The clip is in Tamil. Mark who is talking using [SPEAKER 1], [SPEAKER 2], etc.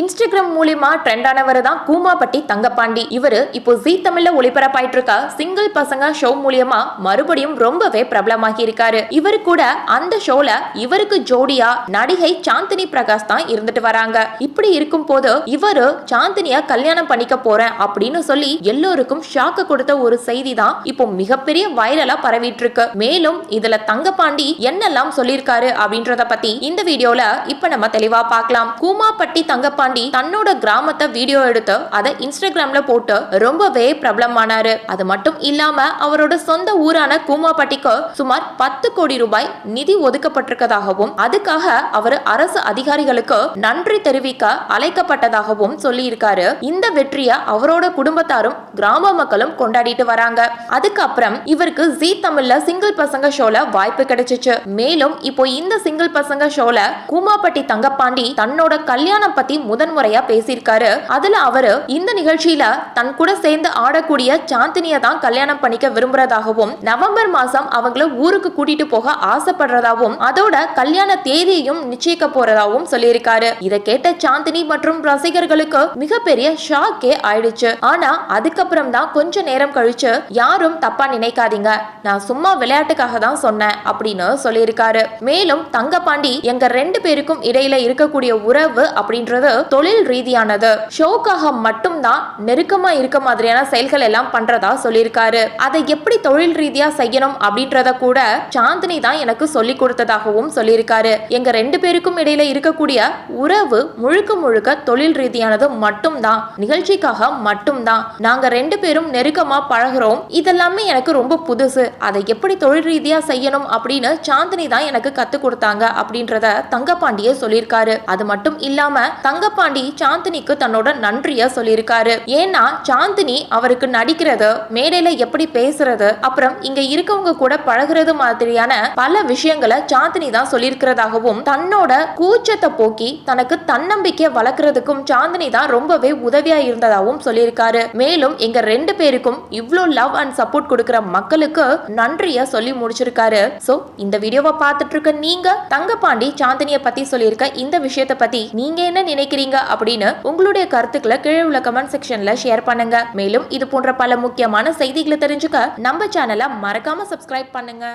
[SPEAKER 1] இன்ஸ்டாகிராம் மூலியமா ட்ரெண்ட் ஆனவர் தான் கூமாப்பட்டி தங்கப்பாண்டி. இவரு இப்போ ஜீ தமிழ்ல ஒளிபரப்பாயிட்டு இருக்க சிங்கிள் பசங்க ஷோ மூலியமா மறுபடியும் ரொம்பவே பிரபலமாகி இருக்காரு இவரு கூட அந்த ஷோல இவருக்கு ஜோடியா நடிகை சாந்தினி பிரகாஷ் தான் இருந்துட்டு வராங்க. இப்படி இருக்கும் போது இவரு சாந்தினிய கல்யாணம் பண்ணிக்க போறேன் அப்படின்னு சொல்லி எல்லோருக்கும் ஷாக்கு கொடுத்த ஒரு செய்தி தான் இப்போ மிகப்பெரிய வைரலா பரவிட்டு இருக்கு மேலும் இதுல தங்கப்பாண்டி என்னெல்லாம் சொல்லியிருக்காரு அப்படின்றத பத்தி இந்த வீடியோல இப்ப நம்ம தெளிவா பார்க்கலாம். கூமாப்பட்டி தங்கப்பாண்டி தன்னோட கிராமத்தை வீடியோ எடுத்து அதை இன்ஸ்டாகிராம்ல போட்டு ரொம்பவே பிரபலமானாரு. அது மட்டும் இல்லாம அவரோட சொந்த ஊரான கூமாப்பட்டிக்கு சுமார் பத்து கோடி ரூபாய் நிதி ஒதுக்கப்பட்டிருக்கதாகவும் அதுக்காக அவர் அரசு அதிகாரிகளுக்கு நன்றி தெரிவிக்க அழைக்கப்பட்டதாகவும் சொல்லியிருக்காரு. இந்த வெற்றியை அவரோட குடும்பத்தாரும் கிராம மக்களும் கொண்டாடிட்டு வராங்க. அதுக்கப்புறம் இவருக்கு ஜீ தமிழ்ல சிங்கிள் பசங்க ஷோல வாய்ப்பு கிடைச்சிச்சு. மேலும் இப்போ இந்த சிங்கிள் பசங்க ஷோல கூமாப்பட்டி தங்கப்பாண்டி தன்னோட கல்யாணம் பத்தி முதன்முறையா பேசியிருக்காரு. அதுல அவரு இந்த நிகழ்ச்சியில தன் கூட சேர்ந்து ஆடக்கூடிய சாந்தினிய தான் கல்யாணம் பண்ணிக்க விரும்புறதாகவும் நவம்பர் மாசம் அவங்கள ஊருக்கு கூட்டிட்டு போக ஆசைப்படுறதாவும் அதோட கல்யாண தேதியையும் நிச்சயிக்க போறதாவும் சொல்லியிருக்காரு. இதை கேட்ட சாந்தினி மற்றும் ரசிகர்களுக்கு மிகப்பெரிய ஷாக்கே ஆயிடுச்சு. ஆனா அதுக்கப்புறம் தான் கொஞ்ச நேரம் கழிச்சு யாரும் தப்பா நினைக்காதீங்க. நான் சும்மா விளையாட்டுக்காக தான் சொன்னேன் அப்படின்னு சொல்லியிருக்காரு. மேலும் தங்கபாண்டி எங்க ரெண்டு பேருக்கும் இடையில இருக்கக்கூடிய உறவு அப்படின்றது தொழில் ரீதியானது. ஷோக்காக மட்டும்தான் நெருக்கமா இருக்க மாதிரியான செயல்கள் எல்லாம் பண்றதா சொல்லியிருக்காரு. அதை எப்படி தொழில் ரீதியா செய்யணும் அப்படின்றத கூட சாந்தினி தான் எனக்கு சொல்லி கொடுத்ததாகவும் சொல்லியிருக்காரு. எங்க ரெண்டு பேருக்கும் இடையில இருக்கக்கூடிய உறவு முழுக்க முழுக்க தொழில் ரீதியானது மட்டும்தான். நிகழ்ச்சிக்காக மட்டும்தான். நாங்க ரெண்டு பேரும் நெருக்கமா பழகுறோம். இதெல்லாமே எனக்கு ரொம்ப புதுசு. அதை எப்படி தொழில் ரீதியா செய்யணும் அப்படின்னு சாந்தினி தான் எனக்கு கத்து கொடுத்தாங்க அப்படின்றத தங்கப்பாண்டிய சொல்லியிருக்காரு. அது மட்டும் இல்லாம தங்கப்பாண்டி சாந்தினிக்கு தன்னோட நன்றிய சொல்லியிருக்காரு. ஏன்னா சாந்தினி அவருக்கு நடிக்கிறது மேடையில எப்படி பேசுறது அப்புறம் இங்க இருக்கவங்க கூட பழகுறது மாதிரியான பல விஷயங்களை சாந்தினி தான் சொல்லியிருக்கிறதாகவும் தன்னோட கூச்சத்தை போக்கி தனக்கு தன்னம்பிக்கை வளர்க்கறதுக்கும் சாந்தினி தான் ரொம்பவே உதவியா இருந்ததாகவும் சொல்லியிருக்காரு. மேலும் எங்க ரெண்டு பேருக்கும் இவ்வளோ லவ் அண்ட் சப்போர்ட் கொடுக்கிற மக்களுக்கு நன்றிய சொல்லி முடிச்சிருக்காரு. சோ இந்த வீடியோவை பார்த்துட்டு இருக்க நீங்க தங்கப்பாண்டி சாந்தினிய பத்தி சொல்லியிருக்க இந்த விஷயத்தை பத்தி நீங்க என்ன நினைக்கிறீங்க? அப்படின்னு உங்களுடைய கருத்துக்களை கீழே உள்ள கமெண்ட் செக்ஷன்ல ஷேர் பண்ணுங்க. மேலும் இது போன்ற பல முக்கியமான செய்திகளை தெரிஞ்சுக்க நம்ம சேனலை மறக்காம சப்ஸ்கிரைப் பண்ணுங்க.